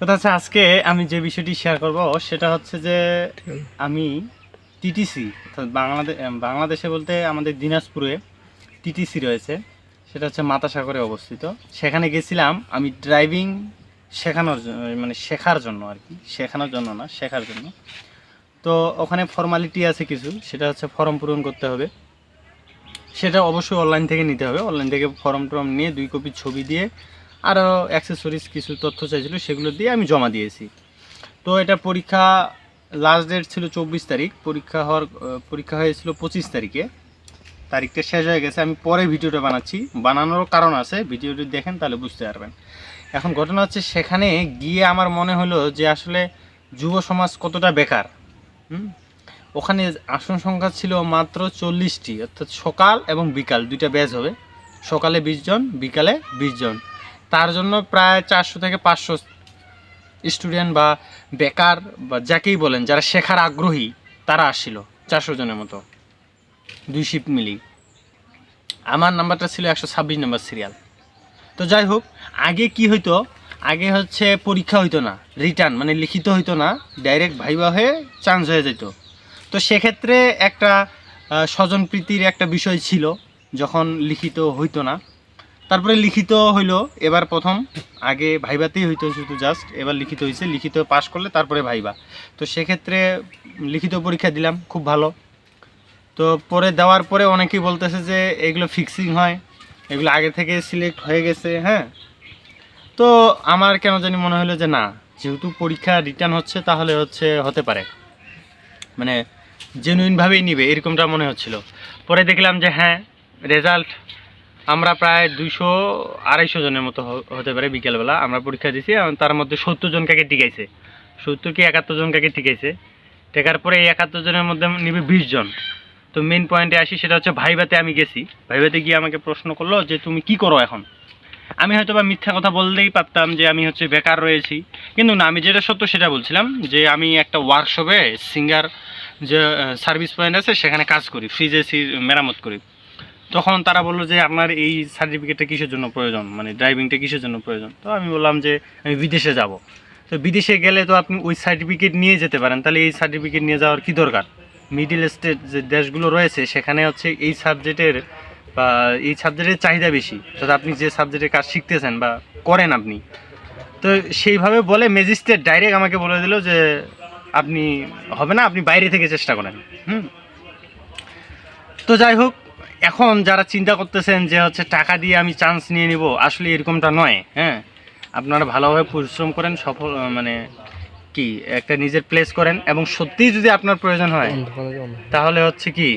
কথা হচ্ছে আজকে আমি যে বিষয়টি শেয়ার করব, সেটা হচ্ছে যে আমি টিটিসি অর্থাৎ বাংলাদেশ বাংলাদেশে বলতে আমাদের দিনাজপুরে টিটিসি রয়েছে। সেটা হচ্ছে মাতাসাগরে অবস্থিত। সেখানে গেছিলাম আমি ড্রাইভিং শেখানোর জন্য মানে শেখার জন্য আর কি। শেখানোর জন্য না, শেখার জন্য। তো ওখানে ফর্মালিটি আছে কিছু, সেটা হচ্ছে ফর্ম পূরণ করতে হবে। সেটা অবশ্যই অনলাইন থেকে নিতে হবে। অনলাইন থেকে ফর্ম টর্ম নিয়ে দুই কপি ছবি দিয়ে আরও অ্যাক্সেসরিজ কিছু তথ্য চাইছিল, সেগুলো দিয়ে আমি জমা দিয়েছি। তো এটা পরীক্ষা লাস্ট ডেট ছিল চব্বিশ তারিখ, পরীক্ষা হওয়ার পরীক্ষা হয়েছিল পঁচিশ তারিখে। তারিখটা শেষ হয়ে গেছে, আমি পরে ভিডিওটা বানাচ্ছি। বানানোর কারণ আছে, ভিডিওটি দেখেন তাহলে বুঝতে পারবেন। এখন ঘটনা হচ্ছে সেখানে গিয়ে আমার মনে হলো যে আসলে যুব সমাজ কতটা বেকার, হুম? ওখানে আসন সংখ্যা ছিল মাত্র চল্লিশটি, অর্থাৎ সকাল এবং বিকাল, দুইটা ব্যাচ হবে। সকালে বিশ জন, বিকালে বিশ জন। তার জন্য প্রায় চারশো থেকে পাঁচশো স্টুডেন্ট বা বেকার বা যাকেই বলেন যারা শেখার আগ্রহী তারা আসছিল চারশো জনের মতো দুই শিফট মিলি। আমার নাম্বারটা ছিল একশো ছাব্বিশ নাম্বার সিরিয়াল তো যাই হোক আগে কি হইতো? আগে হচ্ছে পরীক্ষা হইতো না রিটার্ন মানে লিখিত হইতো না ডাইরেক্ট ভাইবা হয়ে চান্স হয়ে যেত তো সেক্ষেত্রে একটা আহ, স্বজনপ্রীতির একটা বিষয় ছিল যখন লিখিত হইতো না। তারপরে লিখিত হইল, এবার প্রথম। আগে ভাইবাতেই হইতো শুধু জাস্ট এবার লিখিত হয়েছে লিখিত পাশ করলে তারপরে ভাইবা। তো সেক্ষেত্রে লিখিত পরীক্ষা দিলাম, খুব ভালো। তো পরে দেওয়ার পরে অনেকেই বলতেছে যে, এগুলো ফিক্সিং হয়। এগুলো আগে থেকে সিলেক্ট হয়ে গেছে হ্যাঁ। তো আমার কেন জানি মনে হলো যে না, যেহেতু পরীক্ষা রিটার্ন হচ্ছে, তাহলে হচ্ছে, হতে পারে। মানে জেনুইনভাবেই নিবে, এরকমটা মনে হচ্ছিল। পরে দেখলাম যে হ্যাঁ রেজাল্ট আমরা প্রায় দুইশো আড়াইশো জনের মতো হতে পারে বিকেলবেলা। আমরা পরীক্ষা দিয়েছি এবং তার মধ্যে সত্তর জন কাকে টিকাইছে। সত্তর কি একাত্তর জন কাকে টিকাইছে? টেকার পরে এই একাত্তর জনের মধ্যে নিবে বিশ জন। তো মেন পয়েন্টে আসি, সেটা হচ্ছে ভাইবাতে আমি গেছি। ভাইবাতে গিয়ে আমাকে প্রশ্ন করল যে, তুমি কি করো এখন? আমি হয়তো বা মিথ্যা কথা বললেই পারতাম যে, আমি হচ্ছে বেকার রয়েছি। কিন্তু না, আমি যেটা সত্য সেটা বলছিলাম যে, আমি একটা ওয়ার্কশপে সিঙ্গার যে সার্ভিস পয়েন্ট আছে, সেখানে কাজ করি ফ্রিজ মেরামত করি। তখন তারা বলল যে আপনার এই সার্টিফিকেটটা কিসের জন্য প্রয়োজন? মানে ড্রাইভিংটা কিসের জন্য প্রয়োজন? তো আমি বললাম যে আমি বিদেশে যাব। তো বিদেশে গেলে তো আপনি ওই সার্টিফিকেট নিয়ে যেতে পারেন। তাহলে এই সার্টিফিকেট নিয়ে যাওয়ার কী দরকার? মিডিল স্টেট যে দেশগুলো রয়েছে, সেখানে হচ্ছে এই সাবজেক্টের বা এই সাবজেক্টের চাহিদা বেশি। অর্থাৎ আপনি যে সাবজেক্টের কাজ শিখতেছেন বা করেন আপনি। তো সেইভাবে বলে ম্যাজিস্ট্রেট ডাইরেক্ট আমাকে বলে দিল যে আপনি হবে না, আপনি বাইরে থেকে চেষ্টা করেন। হুম। তো যাই হোক এখন যারা চিন্তা করতেছেন যে হচ্ছে টাকা দিয়ে আমি চান্স নিয়ে নিব আসলে এরকমটা নয় হ্যাঁ? আপনারা ভালোভাবে পরিশ্রম করেন সফল মানে কি একটা নিজের প্লেস করেন এবং সত্যিই যদি আপনার প্রয়োজন হয় তাহলে হচ্ছে কি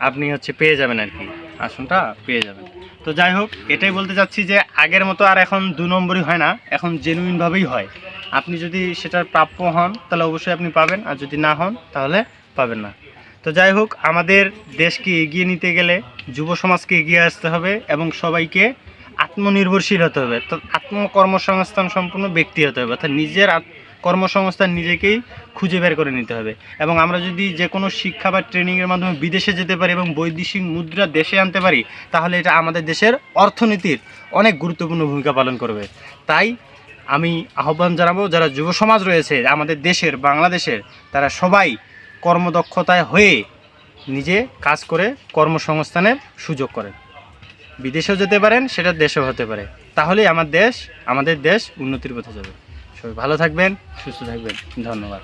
আপনি হচ্ছে পেয়ে যাবেন আর কি আসনটা পেয়ে যাবেন। তো যাই হোক এটাই বলতে চাচ্ছি যে আগের মতো আর এখন দু নম্বরই হয় না এখন জেনুইনভাবেই হয়। আপনি যদি সেটার প্রাপ্য হন তাহলে অবশ্যই আপনি পাবেন আর যদি না হন তাহলে পাবেন না। তো যাই হোক, আমাদের দেশকে এগিয়ে নিতে গেলে যুব সমাজকে এগিয়ে আসতে হবে এবং সবাইকে আত্মনির্ভরশীল হতে হবে। তো আত্মকর্মসংস্থান সম্পূর্ণ ব্যক্তি হতে হবে, অর্থাৎ নিজের কর্মসংস্থান নিজেকেই খুঁজে বের করে নিতে হবে। এবং আমরা যদি যে কোনো শিক্ষা বা ট্রেনিংয়ের মাধ্যমে বিদেশে যেতে পারি এবং বৈদেশিক মুদ্রা দেশে আনতে পারি, তাহলে এটা আমাদের দেশের অর্থনীতির অনেক গুরুত্বপূর্ণ ভূমিকা পালন করবে। তাই আমি আহ্বান জানাব, যারা যুব সমাজ রয়েছে, আমাদের দেশের, বাংলাদেশের, তারা সবাই কর্মদক্ষতায় হয়ে নিজে কাজ করে কর্মসংস্থানের সুযোগ করেন। বিদেশেও যেতে পারেন, সেটা দেশেও হতে পারে। তাহলেই আমার দেশ, আমাদের দেশ উন্নতির পথে যাবে। সবাই ভালো থাকবেন, সুস্থ থাকবেন। ধন্যবাদ।